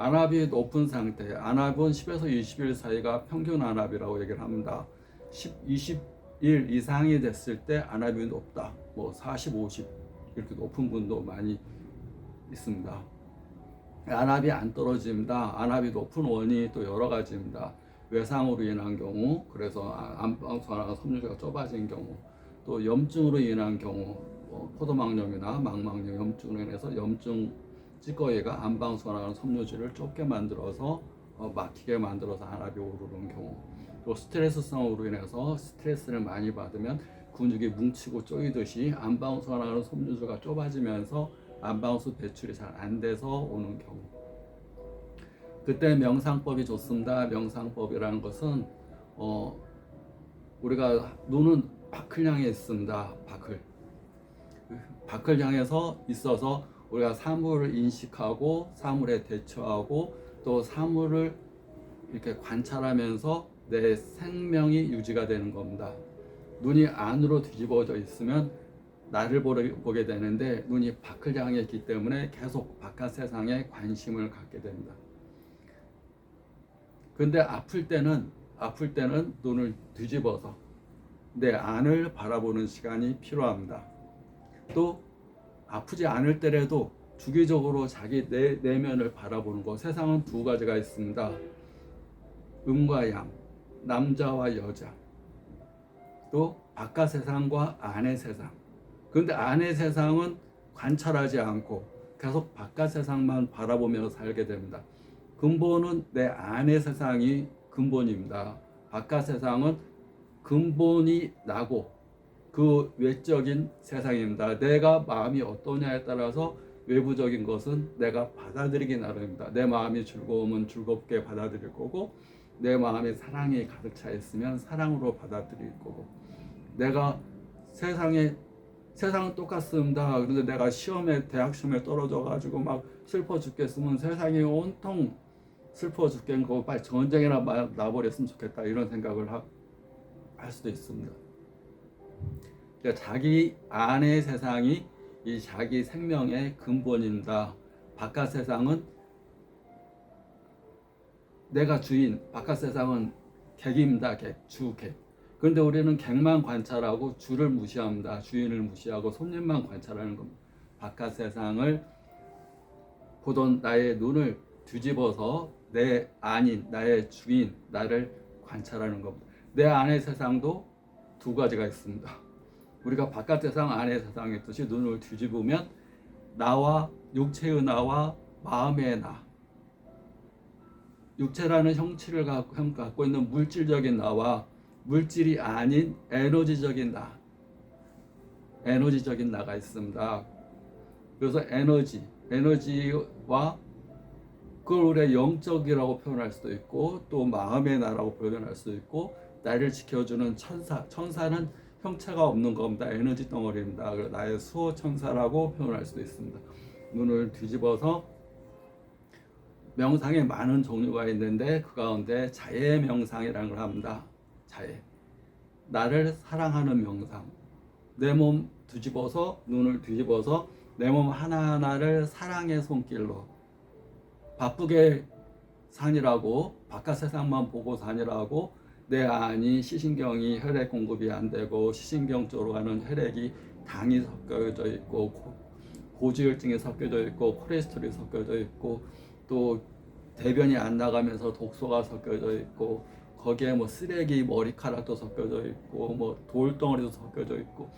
안압이 높은 상태, 안압은 10에서 20일 사이가 평균 안압이라고 얘기를 합니다. 10, 20일 이상이 됐을 때 안압이 높다. 뭐 40, 50 이렇게 높은 분도 많이 있습니다. 안압이 안 떨어집니다. 안압이 높은 원인이 또 여러 가지입니다. 외상으로 인한 경우, 그래서 안방수나 섬유가 좁아진 경우, 또 염증으로 인한 경우, 뭐 포도막염이나 망막염 염증으로 인해서 염증 찌꺼기가 안방수나 섬유질을 좁게 만들어서 어, 막히게 만들어서 안압이 오르는 경우, 또 스트레스성으로 인해서 스트레스를 많이 받으면 근육이 뭉치고 쪼이듯이 안방수나 섬유질가 좁아지면서 안방수 배출이 잘 안 돼서 오는 경우. 그때 명상법이 좋습니다. 명상법이라는 것은 어 우리가 눈은 밖을 향해 있습니다. 밖을 밖을 향해서 있어서 우리가 사물을 인식하고 사물에 대처하고 또 사물을 이렇게 관찰하면서 내 생명이 유지가 되는 겁니다. 눈이 안으로 뒤집어져 있으면 나를 보게 되는데 눈이 밖을 향해 있기 때문에 계속 바깥 세상에 관심을 갖게 됩니다. 근데 아플 때는 아플 때는 눈을 뒤집어서 내 안을 바라보는 시간이 필요합니다. 또 아프지 않을 때라도 주기적으로 자기 내, 내면을 바라보는 것. 세상은 두 가지가 있습니다. 음과 양, 남자와 여자. 또 바깥 세상과 안의 세상. 그런데 안의 세상은 관찰하지 않고 계속 바깥 세상만 바라보며 살게 됩니다. 근본은 내 안의 세상이 근본입니다. 바깥 세상은 근본이 나고 그 외적인 세상입니다. 내가 마음이 어떠냐에 따라서 외부적인 것은 내가 받아들이기 나름입니다. 내 마음이 즐거우면 즐겁게 받아들일 거고 내 마음에 사랑이 가득 차 있으면 사랑으로 받아들일 거고 내가 세상에 세상은 똑같습니다. 그런데 내가 시험에 대학 시험에 떨어져 가지고 막 슬퍼 죽겠으면 세상이 온통 슬퍼 죽겠고 빨리 전쟁이나 나버렸으면 좋겠다 이런 생각을 하, 할 수도 있습니다. 그러니까 자기 안의 세상이 이 자기 생명의 근본입니다. 바깥 세상은 내가 주인, 바깥 세상은 객입니다. 객, 주, 객. 그런데 우리는 객만 관찰하고 주를 무시합니다. 주인을 무시하고 손님만 관찰하는 겁니다. 바깥 세상을 보던 나의 눈을 뒤집어서 내 아닌 나의 주인 나를 관찰하는 겁니다. 내 안의 세상도 두 가지가 있습니다. 우리가 바깥 세상 안의 세상에 있듯이 눈을 뒤집으면 나와 육체의 나와 마음의 나 육체라는 형체를 갖고, 갖고 있는 물질적인 나와 물질이 아닌 에너지적인 나 에너지적인 나가 있습니다. 그래서 에너지 에너지와 그걸 우리가 영적이라고 표현할 수도 있고 또 마음의 나라고 표현할 수도 있고 나를 지켜주는 천사 천사는 형체가 없는 겁니다. 에너지 덩어리입니다. 나의 수호 천사라고 표현할 수도 있습니다. 눈을 뒤집어서 명상에 많은 종류가 있는데 그 가운데 자해 명상이라는 걸 합니다. 자해. 나를 사랑하는 명상. 내 몸 뒤집어서 눈을 뒤집어서 내 몸 하나하나를 사랑의 손길로 바쁘게 산이라고 바깥 세상만 보고 산이라고 내 안이 시신경이 혈액 공급이 안 되고 시신경 쪽으로 가는 혈액이 당이 섞여져 있고 고지혈증이 섞여져 있고 콜레스테롤이 섞여져 있고 또 대변이 안 나가면서 독소가 섞여져 있고 거기에 뭐 쓰레기 머리카락도 섞여져 있고 뭐 돌덩어리도 섞여져 있고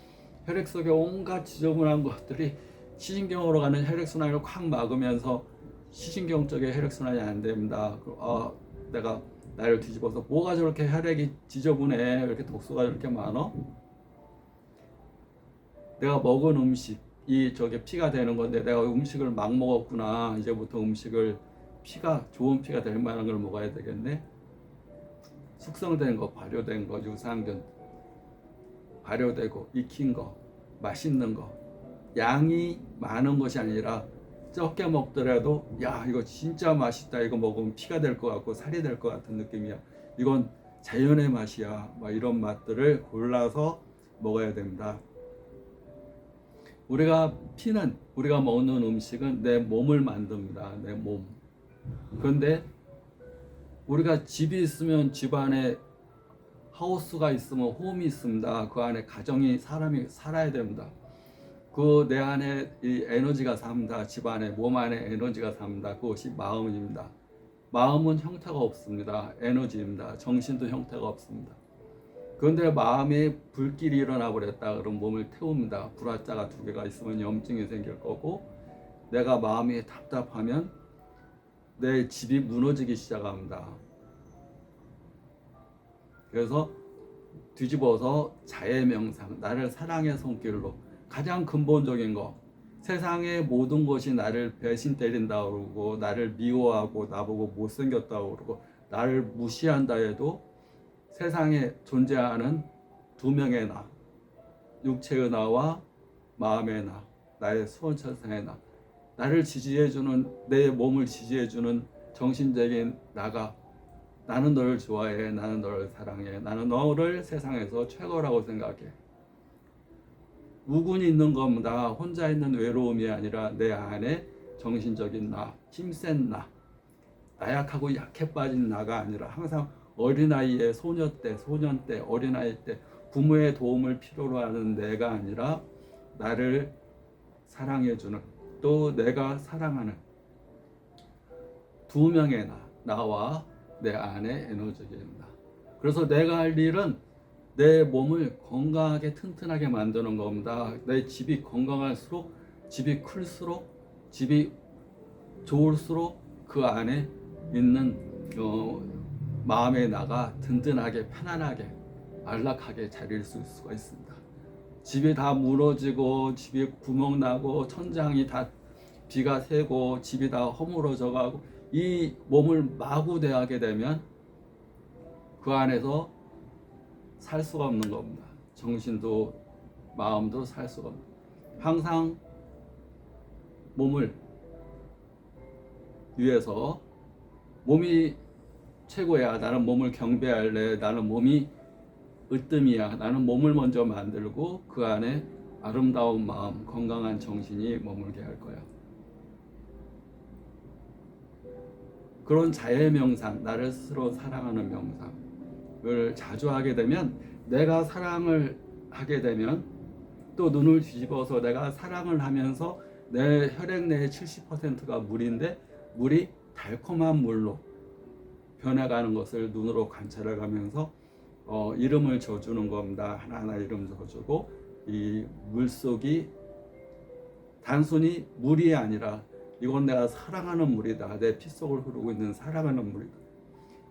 혈액 속에 온갖 지저분한 것들이 시신경으로 가는 혈액 순환을 콱 막으면서 시신경 쪽에 혈액 순환이 안 됩니다. 아, 내가 나를 뒤집어서 뭐가 저렇게 혈액이 지저분해 이렇게 독소가 이렇게 많어? 내가 먹은 음식이 저게 피가 되는 건데 내가 음식을 막 먹었구나 이제부터 음식을 피가 좋은 피가 될 만한 걸 먹어야 되겠네. 숙성된 거, 발효된 거, 유산균 발효되고 익힌 거, 맛있는 거 양이 많은 것이 아니라 적게 먹더라도 야 이거 진짜 맛있다. 이거 먹으면 피가 될 것 같고 살이 될 것 같은 느낌이야. 이건 자연의 맛이야. 막 이런 맛들을 골라서 먹어야 됩니다. 우리가 피는 우리가 먹는 음식은 내 몸을 만듭니다. 내 몸. 그런데 우리가 집이 있으면 집 안에 하우스가 있으면 홈이 있습니다. 그 안에 가정이 사람이 살아야 됩니다. 그 내 안에 이 에너지가 삽니다. 집 안에 몸 안에 에너지가 삽니다. 그것이 마음입니다. 마음은 형태가 없습니다. 에너지입니다. 정신도 형태가 없습니다. 그런데 마음에 불길이 일어나 버렸다 그럼 몸을 태웁니다. 불화자가 두 개가 있으면 염증이 생길 거고 내가 마음이 답답하면 내 집이 무너지기 시작합니다. 그래서 뒤집어서 자의 명상, 나를 사랑의 손길로 가장 근본적인 거. 세상의 모든 것이 나를 배신 때린다 그러고 나를 미워하고 나보고 못생겼다 그러고 나를 무시한다 해도 세상에 존재하는 두 명의 나. 육체의 나와 마음의 나. 나의 수원천상의 나. 나를 지지해주는 내 몸을 지지해주는 정신적인 나가 나는 너를 좋아해 나는 너를 사랑해 나는 너를 세상에서 최고라고 생각해 우군이 있는 겁니다 혼자 있는 외로움이 아니라 내 안에 정신적인 나 힘센 나 나약하고 약해 빠진 나가 아니라 항상 어린아이의 소녀 때 소년 때 어린아이 때 부모의 도움을 필요로 하는 내가 아니라 나를 사랑해주는 또 내가 사랑하는 두 명의 나 나와 내 안에 에너지입니다. 그래서 내가 할 일은 내 몸을 건강하게 튼튼하게 만드는 겁니다. 내 집이 건강할수록 집이 클수록 집이 좋을수록 그 안에 있는 어, 마음의 나가 든든하게 편안하게 안락하게 자릴 수 수가 있습니다. 집이 다 무너지고 집이 구멍 나고 천장이 다 비가 새고 집이 다 허물어져 가고 이 몸을 마구 대하게 되면 그 안에서 살 수가 없는 겁니다. 정신도 마음도 살 수가 없는. 항상 몸을 위해서 몸이 최고야. 나는 몸을 경배할래. 나는 몸이 으뜸이야. 나는 몸을 먼저 만들고 그 안에 아름다운 마음, 건강한 정신이 머물게 할 거야. 그런 자의 명상, 나를 스스로 사랑하는 명상 을 자주 하게 되면 내가 사랑을 하게 되면 또 눈을 뒤집어서 내가 사랑을 하면서 내 혈액 내의 70%가 물인데 물이 달콤한 물로 변해가는 것을 눈으로 관찰해 가면서 어, 이름을 줘주는 겁니다. 하나하나 이름 줘주고 이 물속이 단순히 물이 아니라 이건 내가 사랑하는 물이다. 내 피 속을 흐르고 있는 사랑하는 물이다.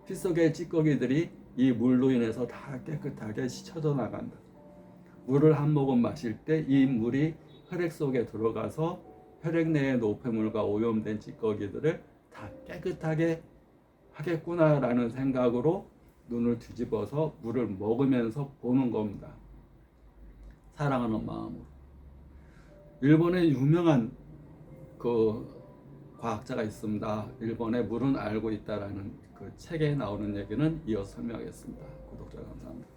피 속의 찌꺼기들이 이 물로 인해서 다 깨끗하게 씻혀져 나간다. 물을 한 모금 마실 때 이 물이 혈액 속에 들어가서 혈액 내의 노폐물과 오염된 찌꺼기들을 다 깨끗하게 하겠구나라는 생각으로 눈을 뒤집어서 물을 먹으면서 보는 겁니다. 사랑하는 마음으로. 일본의 유명한 그 과학자가 있습니다. 일본의 물은 알고 있다라는 그 책에 나오는 얘기는 이어 설명하겠습니다. 구독자 감사합니다.